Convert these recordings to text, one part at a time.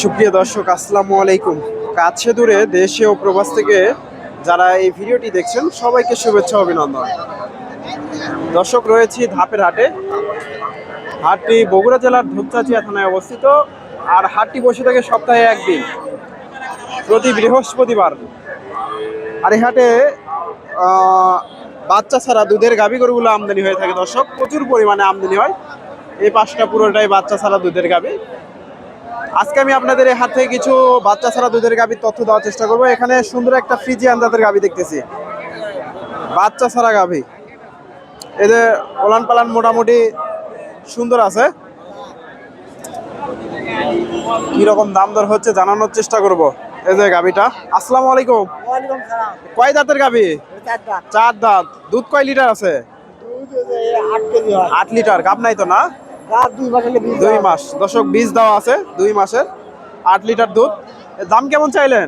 সুপ্রিয় দর্শক, আসসালামু আলাইকুম। কাছে দূরে দেশে ও প্রবাস থেকে যারা এই ভিডিওটি দেখছেন, সবাইকে শুভেচ্ছা, অভিনন্দন। দর্শক, রয়েছি ধাপের হাটে। হাটটি বগুড়া জেলার ধূপচাচিয়া থানায় অবস্থিত আর হাটটি বসে থাকে সপ্তাহে একদিন, প্রতি বৃহস্পতিবার। আর এই হাটে বাচ্চা ছাড়া দুধের গাভী গরুগুলো আমদানি হয়ে থাকে দর্শক, প্রচুর পরিমাণে আমদানি হয়। এই পাঁচটা পুরোটাই বাচ্চা ছাড়া দুধের গাভী। আজকে আমি আপনাদের এই হাত থেকে কিছু বাচ্চা ছাড়া দুধের গাভীর তথ্য দেওয়ার চেষ্টা করব। এখানে সুন্দর একটা ফ্রিজিয়ান জাতের গাভী দেখতেছি। বাচ্চা ছাড়া গাভী। এদের ওলান পালান মোটামুটি সুন্দর আছে। কীরকম দাম দর হচ্ছে জানানোর চেষ্টা করব এই যে গাভীটা। আসসালামু আলাইকুম। কয় দাঁতের গাভী? চারটা চার দাঁত। দুধ কয় লিটার আছে? আট লিটার। গাব নাই তো না? দুই মাস দশক বীজ দেওয়া আছে। দুই মাসের। আট লিটার দুধ। দাম কেমন চাইলেন?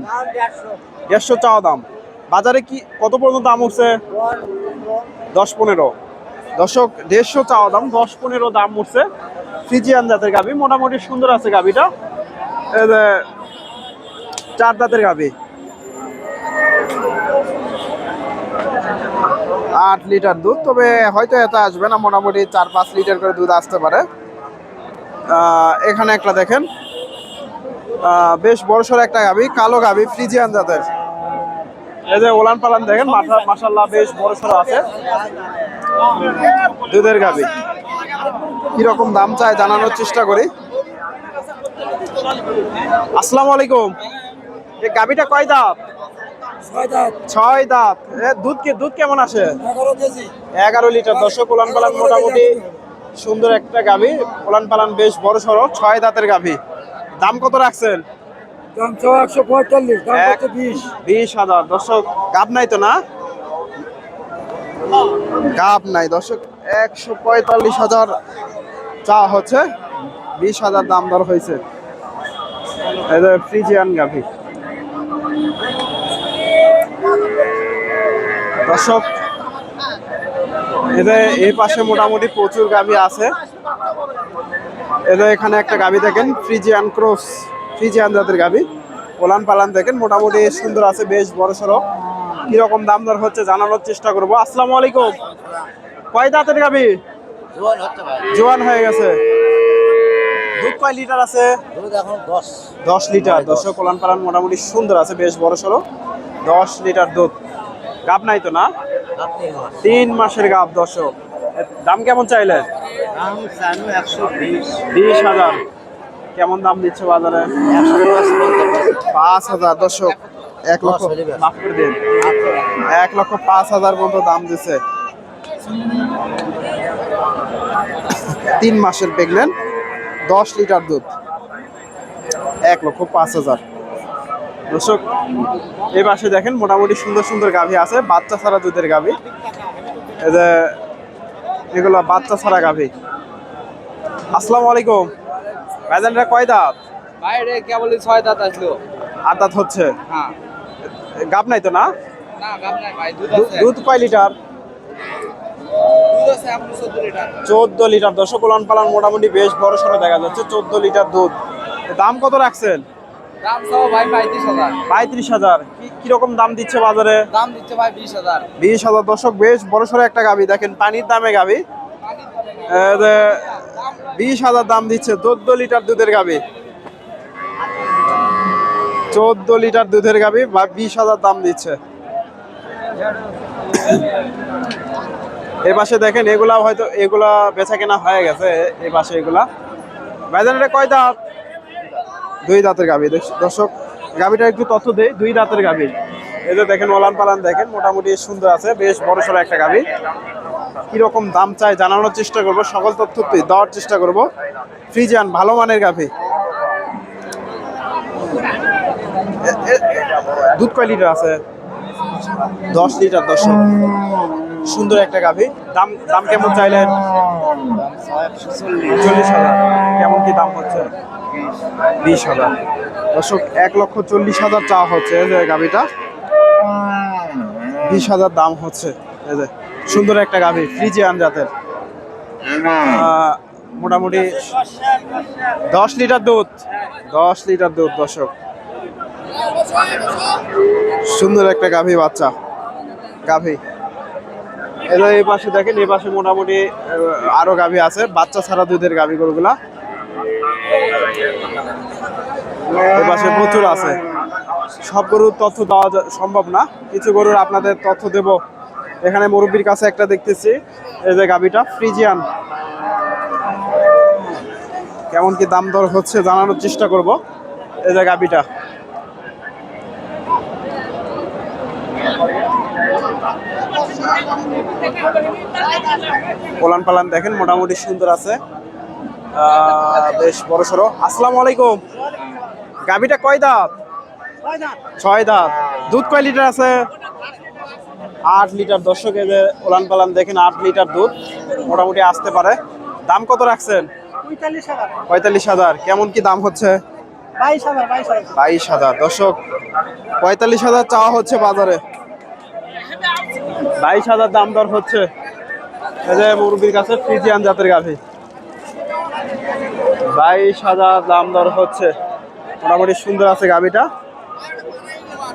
দেড়শো। চাওয়া দাম। বাজারে কি কত পর্যন্ত দাম উঠছে? দশ পনেরো। দশক দেড়শো চাওয়া দাম দশ পনেরো দাম উঠছে। ফ্রিজিয়ান জাতের গাভি মোটামুটি সুন্দর আছে গাভিটা। চার দাঁতের গাভি। আট লিটার দুধ, তবে হয়তো এত আসবে না, মোটামুটি চার পাঁচ লিটার করে দুধ আসতে পারে। এখানে একটা দেখেন। বেশ বড়সড় একটা গাভি কালো গাভি ফ্রিজিয়ান জাতের। এই যে ওলান পালান দেখেন মাসাল্লাহ বেশ বড় সড়ো আছে। দুধের গাবি। কীরকম দাম চায় জানানোর চেষ্টা করি। আসসালামু আলাইকুম। এই গাবিটা কয় দাঁত? ছয় দাঁত। দুধ কি দুধ কেমন আসে? এগারো লিটার। দর্শক ওলান পালান মোটামুটি সুন্দর একটা গাভি। ওলান পালান বেশ বড় সড়ো ছয় দাঁতের গাভি। দাম কত রাখছেন? বিশ। হাজার। দর্শক গাব নাই তো না? গাব নাই। দর্শক একশো পঁয়তাল্লিশ হাজার চা হচ্ছে। বিশ হাজার দাম দর হয়েছে। ফ্রিজিয়ান গাভি। দর্শক এদের এই পাশে মোটামুটি প্রচুর গাভি আছে। এদের এখানে একটা গাভি দেখেন ফ্রিজিয়ান ক্রস ফ্রিজিয়ান জাতের গাভি। ওলান পালান দেখেন মোটামুটি সুন্দর আছে বেশ বড় সড়ো। কীরকম দাম দর হচ্ছে জানানোর চেষ্টা করব। আসসালামু আলাইকুম। কয় দাঁতের গাভি? জোয়ান হয়ে গেছে। দুধ কয় লিটার আছে? দশ। দশ লিটার। দশক ওলান পালান মোটামুটি সুন্দর আছে বেশ বড় সড়ো। দশ লিটার দুধ। গাব নাই তো না? তিন মাসের গাব দশক দাম কেমন চাইলেন? বিশ। হাজার। কেমন দাম দিচ্ছে বাজারে? পাঁচ হাজার দর্শক। এক লক্ষ। মাফ করে দিন। এক লক্ষ পাঁচ হাজার পর্যন্ত দাম দিছে। তিন মাসের প্রেগনেন্ট দশ লিটার দুধ। এক লক্ষ পাঁচ হাজার। দর্শক এই পাশে দেখেন মোটামুটি সুন্দর সুন্দর গাভী আছে বাচ্চা ছাড়া দুধের গাভী। যে এগুলো বাচ্চা ছাড়া গাভী। আসসালামু আলাইকুম। ভাইজানরা কয় দাঁত? বাইরে কেবল ছয় দাঁত আসলো? আট দাঁত হচ্ছে? হ্যাঁ। গাব নাই তো না? না গাব নাই ভাই দুধ আছে। দুধ কয় লিটার? চোদ্দ লিটার। দশক উলান পালান মোটামুটি বেশ বড় সড়ো দেখা যাচ্ছে চোদ্দ লিটার দুধ। দাম কত রাখছেন? পঁয়ত্রিশ হাজার। কীরকম দাম দিচ্ছে বাজারে? দাম দিচ্ছে ভাই বিশ হাজার। বিশ হাজার। দশক বেশ বড় সড়ো একটা গাবি। দেখেন পানির দামে গাবি। বিশ হাজার দাম দিচ্ছে চোদ্দ লিটার দুধের গাবি। চোদ্দ লিটার দুধের গাবি বা বিশ হাজার দাম দিচ্ছে। এ পাশে দেখেন এগুলা হয়তো এগুলা বেচা কেনা হয়ে গেছে। এ পাশে এগুলা। ভাইজান এটা কয় দাঁত? দুই দাঁতের গাবি দর্শক গাভীটা একটু তথ্য দেই, দুই দাঁতের গাবি এই যে দেখেন, ওলান পালান দেখেন, মোটামুটি সুন্দর আছে, বেশ বড় সড়ো একটা গাবি কীরকম দাম চাই জানানোর চেষ্টা করব, সকল তথ্য দেওয়ার চেষ্টা করব। ফ্রিজান ভালো মানের গাভি। দুধ কয় লিটার আছে? দশ লিটার দশ সুন্দর একটা গাভি। দাম দাম কেমন চাইলেন? চল্লিশ হাজার। কেমন কি দাম হচ্ছে? বিশ হাজার। দর্শক, এক লক্ষ চল্লিশ হাজার চাওয়া হচ্ছে যে গাভিটা। বিশ হাজার দাম হচ্ছে, এই যে সুন্দর একটা গাভি, ফ্রিজিয়ান জাতের। মোটামুটি দশ লিটার দুধ, দশ লিটার দুধ, দর্শক। সুন্দর একটা গাভী বাচ্চা, গাভী। এবার এই পাশে দেখেন, এই পাশে মোটামুটি আরও গাভী আছে, বাচ্চা ছাড়া দুধের গাভী গরুগুলা পাশে প্রচুর আছে। সব গরুর তথ্য দেওয়া সম্ভব না। কিছু গরুর আপনাদের তথ্য দেব। এখানে মুরব্বীর কাছে একটা দেখতেছি। এই যে গাভীটা, ফ্রিজিয়ান। কেমন কি দাম দর হচ্ছে জানানোর চেষ্টা করব। এই যে গাভীটা। পোলান পালান দেখেন, মোটামুটি সুন্দর আছে। বেশ বড় সড়ো। আসসালামু আলাইকুম। গাভীটা কয় দাঁত? ছয় দাঁত। দুধ কয় লিটার আছে? আট লিটার। দর্শক যে ওলান পালান দেখেন, আট লিটার দুধ মোটামুটি আসতে পারে। দাম কত রাখছেন? পঁয়তাল্লিশ হাজার। কেমন কি দাম হচ্ছে? বাইশ হাজার। দর্শক, পঁয়তাল্লিশ হাজার চাওয়া হচ্ছে বাজারে। বাইশ হাজার দাম দর হচ্ছে। এই যে মুরগির কাছে ফ্রিজিয়ান জাতের গাভী। বাইশ হাজার দাম দর হচ্ছে। মোটামুটি সুন্দর আছে গাভীটা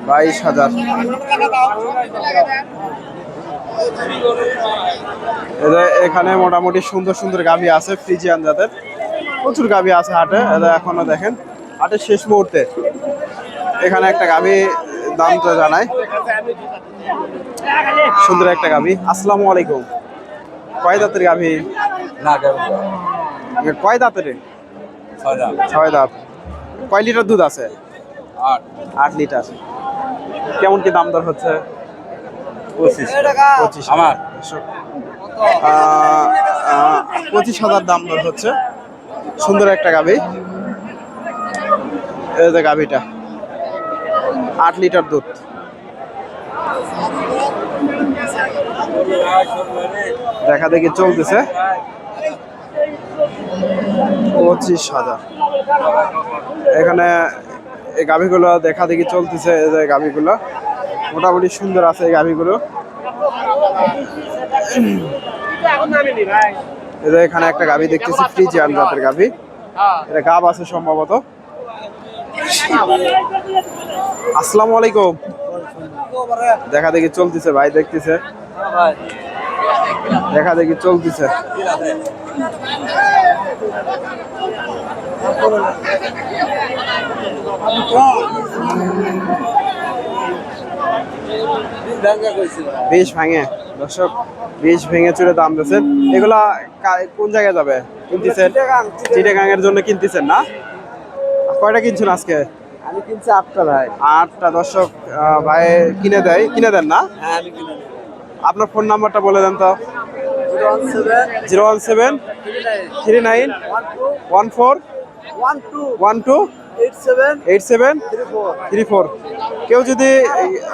বাইশ হাজার। এখানে মোটামুটি সুন্দর সুন্দর গাভী আছে ফ্রিজিয়ান জাতের। প্রচুর গাভী আছে হাটে এখনও দেখেন। হাটের শেষ মুহূর্তে। এখানে একটা গাভী দাম তো জানাই। সুন্দর একটা গাভী আসসালামু আলাইকুম। কয় দাঁতের গাভী কয় দাঁতের? ছয় দাঁত। কয় লিটার দুধ আছে? আট। আট লিটার। কেমন কি দাম দর হচ্ছে? পঁচিশ। আমার। আহ, আহ, পঁচিশ হাজার দাম দর হচ্ছে। সুন্দর একটা গাভি। এই যে গাভীটা। আট লিটার দুধ। দেখা দেখি চলতেছে। পঁচিশ হাজার। এখানে এই গাভীগুলো দেখা দেখি চলতেছে যে গাভীগুলো। মোটামুটি সুন্দর আছে এই গাভীগুলো। এই এখানে একটা গাভী দেখতেছি, ফ্রিজিয়ান জাতের গাভী। এটা গাব আছে সম্ভবত। আসসালামু আলাইকুম। দেখা দেখি চলতেছে, ভাই দেখতেছে। দেখা দেখি চলতেছে। বেশ ভাঙে দর্শক বেশ ভেঙে চুরে দাম দিয়েছেন এগুলা কোন জায়গায় যাবে? কিনতেছেন? চিটাগাং এর জন্য কিনতেছেন না? কয়টা কিনছেন আজকে? আমি কিনছি আটটা ভাই। আটটা দর্শক ভাই কিনে দেয় কিনে দেন না? হ্যাঁ আমি কিনে আপনার ফোন নাম্বারটা বলে দেন তো। Zero one seven three nine one four one two one two eight seven eight seven three four. কেউ যদি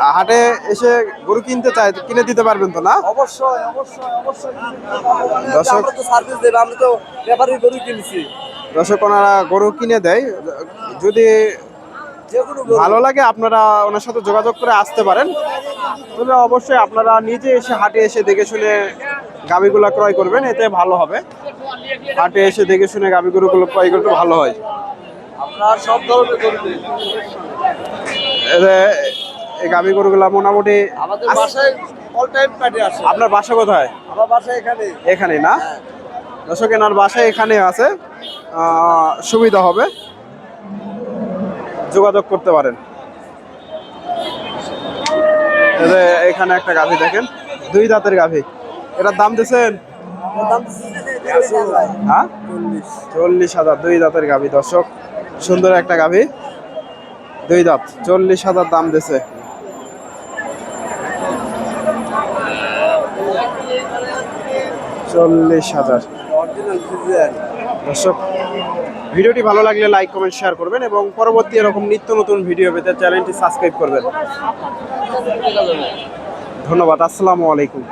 হাটে এসে গরু কিনতে চায় কিনে দিতে পারবেন তো না? অবশ্যই অবশ্যই অবশ্যই। দর্শক- সার্ভিস দেবে আমি তো ব্যাপারই গরু কিনছি। দর্শক ওনারা গরু কিনে দেয়। যদি ভালো লাগে আপনারা ওনার সাথে যোগাযোগ করে আসতে পারেন। তবে অবশ্যই আপনারা নিজে এসে হাটে এসে দেখে শুনে গাভিগুলো ক্রয় করবেন এতে ভালো হবে। হাটে এসে দেখে শুনে গাভিগুলোগুলো ক্রয় করলে ভালো হয়। আপনার সব ধরনের এই গাভি গরুগুলা মোটামুটি আমাদের বাসায় অল টাইম পার্টি আসে আপনার বাসা কোথায়? আমার এখানে। এখানে না? দর্শক এনার বাসা এখানে আছে। সুবিধা হবে। যোগাযোগ করতে পারেন। এখানে একটা গাভী দেখেন। দুই দাঁতের গাভি। এটার দাম ভাই হ্যাঁ? চল্লিশ হাজার, দুই দাঁতের গাভি। দর্শক, সুন্দর একটা গাভি। দুই দাঁত, চল্লিশ হাজার দাম দিছে চল্লিশ হাজার। দর্শক, ভিডিওটি ভালো লাগলে লাইক, কমেন্ট, শেয়ার করবেন এবং পরবর্তী এরকম নিত্য নতুন ভিডিও পেতে চ্যানেলটি সাবস্ক্রাইব করবেন। ধন্যবাদ, আসসালামু আলাইকুম।